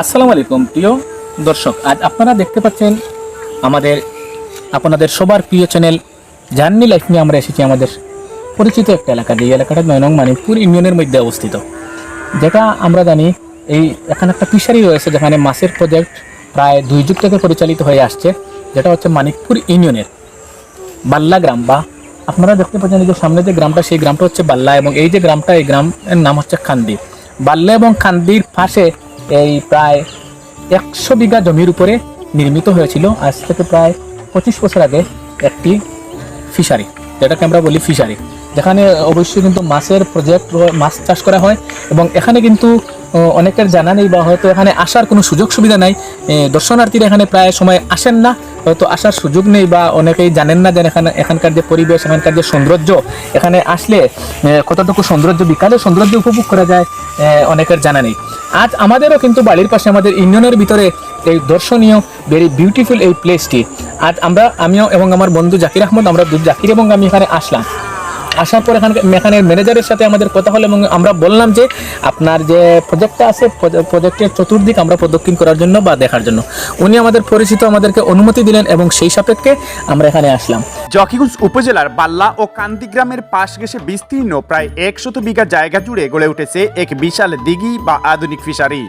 আসসালামু আলাইকুম, প্রিয় দর্শক, আজ আপনারা দেখতে পাচ্ছেন আমাদের, আপনাদের সবার প্রিয় চ্যানেল জার্নি লাইফ নিয়ে আমরা এসেছি আমাদের পরিচিত একটা এলাকা যে এলাকাটা নয় নং মানিকপুর ইউনিয়নের মধ্যে অবস্থিত, যেটা আমরা জানি এই এখানে একটা ফিশারি রয়েছে যেখানে মাছের প্রজেক্ট প্রায় দুই যুগ থেকে পরিচালিত হয়ে আসছে, যেটা হচ্ছে মানিকপুর ইউনিয়নের বাল্লা গ্রাম বা আপনারা দেখতে পাচ্ছেন যে সামনে যে গ্রামটা, সেই গ্রামটা হচ্ছে বাল্লা এবং এই যে গ্রামটা, এই গ্রামের নাম হচ্ছে খান্দি বাল্লা এবং খান্দির পাশে এই প্রায় একশো বিঘা জমির উপরে নির্মিত হয়েছিল। আজ থেকে প্রায় পঁচিশ বছর আগে একটি ফিশারি যেটাকে আমরা বলি ফিশারি যেখানে অবশ্যই কিন্তু মাছের প্রজেক্ট মাছ চাষ করা হয় এবং এখানে কিন্তু অনেকের জানা নেই বা হয়তো এখানে আসার কোনো সুযোগ সুবিধা নাই। দর্শনার্থীরা এখানে প্রায় সময় আসেন না, হয়তো আসার সুযোগ নেই বা অনেকেই জানেন না যে এখানে, এখানকার যে পরিবেশ, এখানকার যে সৌন্দর্য, এখানে আসলে কতটুকু সৌন্দর্য বিকালে সৌন্দর্য উপভোগ করা যায় অনেকের জানা নেই। আজ আমাদেরও কিন্তু বাড়ির পাশে আমাদের ইউনিয়নের ভিতরে এই দর্শনীয় ভেরি বিউটিফুল এই প্লেসটি আজ আমরা, আমিও এবং আমার বন্ধু জাকির আহমদ, আমরা জাকির এবং আমি এখানে আসলাম। আসার পর এখানে এখানের ম্যানেজারের সাথে আমাদের কথা হলো এবং আমরা বললাম যে আপনার যে প্রজেক্টটা আছে প্রজেক্টের চতুর্দিক আমরা প্রদক্ষিণ করার জন্য বা দেখার জন্য। উনি আমাদের পরিচিত, আমাদেরকে অনুমতি দিলেন এবং সেই সাপেক্ষে আমরা এখানে আসলাম। জকিগঞ্জ উপজেলার বাল্লা ও কান্দি গ্রামের পাশ ঘেঁষে বিস্তীর্ণ প্রায় একশত বিঘা জায়গা জুড়ে গড়ে উঠেছে এক বিশাল দিঘি বা আধুনিক ফিশারি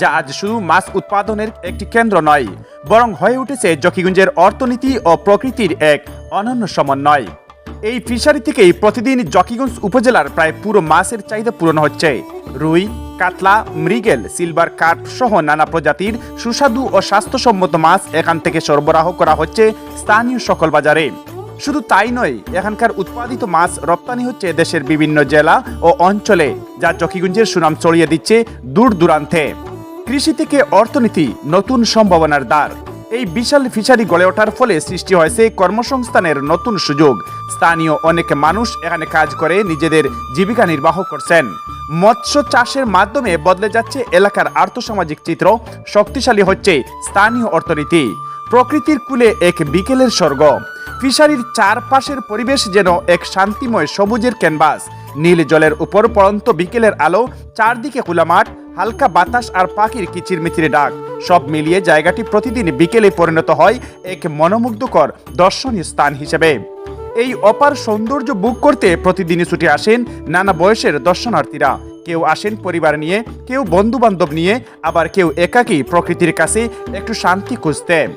যা আজ শুধু মাছ উৎপাদনের একটি কেন্দ্র নয়, বরং হয়ে উঠেছে জকিগঞ্জের অর্থনীতি ও প্রকৃতির এক অনন্য সমন্বয়। এই ফিশারি থেকেই প্রতিদিন জকিগঞ্জ উপজেলার প্রায় পুরো মাছের চাহিদা পূরণ হচ্ছে। রুই, কাতলা, মৃগেল, সিলভার কার্প সহ নানা প্রজাতির সুস্বাদু ও স্বাস্থ্যসম্মত মাছ এখান থেকে সরবরাহ করা হচ্ছে স্থানীয় সকল বাজারে। শুধু তাই নয়, এখানকার উৎপাদিত মাছ রপ্তানি হচ্ছে দেশের বিভিন্ন জেলা ও অঞ্চলে, যা জকিগঞ্জের সুনাম ছড়িয়ে দিচ্ছে দূর দূরান্তে। কৃষি থেকে অর্থনীতি নতুন সম্ভাবনার দ্বার। এই বিশাল ফিশারি গড়ে ওঠার ফলে সৃষ্টি হয়েছে কর্মসংস্থানের নতুন সুযোগ। স্থানীয় অনেক মানুষ এখানে কাজ করে, নিজেদের জীবিকা নির্বাহ করছেন। মৎস্য চাষের মাধ্যমে বদলে যাচ্ছে এলাকার আর্থসামাজিক চিত্র, শক্তিশালী হচ্ছে স্থানীয় অর্থনীতি। প্রকৃতির কুলে এক বিকেলের স্বর্গ। ফিশারির চারপাশের পরিবেশ যেন এক শান্তিময় সবুজের ক্যানভাস। নীল জলের উপর পড়ন্ত বিকেলের আলো, চারদিকে খোলা মাঠ হালকা বাতাস আর পাখির কিচিরমিচির ডাক। সব মিলিয়ে জায়গাটি প্রতিদিন বিকেলে পরিণত হয় এক মনোমুগ্ধকর দর্শনীয় স্থান হিসেবে। এই অপার সৌন্দর্য বুক করতে প্রতিদিনই ছুটে আসেন নানা বয়সের দর্শনার্থীরা। কেউ আসেন পরিবার নিয়ে, কেউ বন্ধু বান্ধব নিয়ে, আবার কেউ একাকী প্রকৃতির কাছে একটু শান্তি খুঁজতে।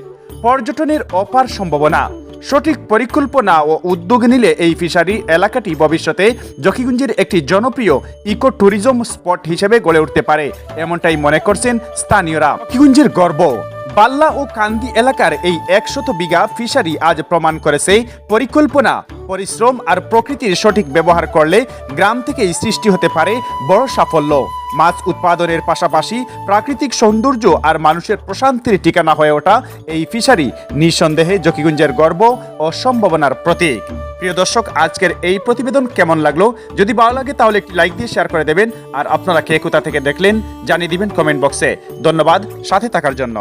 পর্যটনের অপার সম্ভাবনা। সঠিক পরিকল্পনা ও উদ্যোগ নিলে এই ফিশারি এলাকাটি ভবিষ্যতে জকিগুঞ্জের একটি জনপ্রিয় ইকো ট্যুরিজম স্পট হিসেবে গড়ে উঠতে পারে, এমনটাই মনে করছেন স্থানীয়রা। জকিগুঞ্জের গর্ব। বাল্লা ও কান্দি এলাকার এই একশত বিঘা ফিশারি আজ প্রমাণ করেছে পরিকল্পনা, পরিশ্রম আর প্রকৃতির সঠিক ব্যবহার করলে গ্রাম থেকেই সৃষ্টি হতে পারে বড় সাফল্য। মাছ উৎপাদনের পাশাপাশি প্রাকৃতিক সৌন্দর্য আর মানুষের প্রশান্তির ঠিকানা হয়ে ওঠা এই ফিশারি নিঃসন্দেহে জকিগুঞ্জের গর্ব ও সম্ভাবনার প্রতীক। প্রিয় দর্শক, আজকের এই প্রতিবেদন কেমন লাগল? যদি ভালো লাগে তাহলে একটি লাইক দিয়ে শেয়ার করে দেবেন। আর আপনারা কে কোথা থেকে দেখলেন, জানিয়ে দিবেন কমেন্ট বক্সে। ধন্যবাদ, সাথে থাকার জন্য।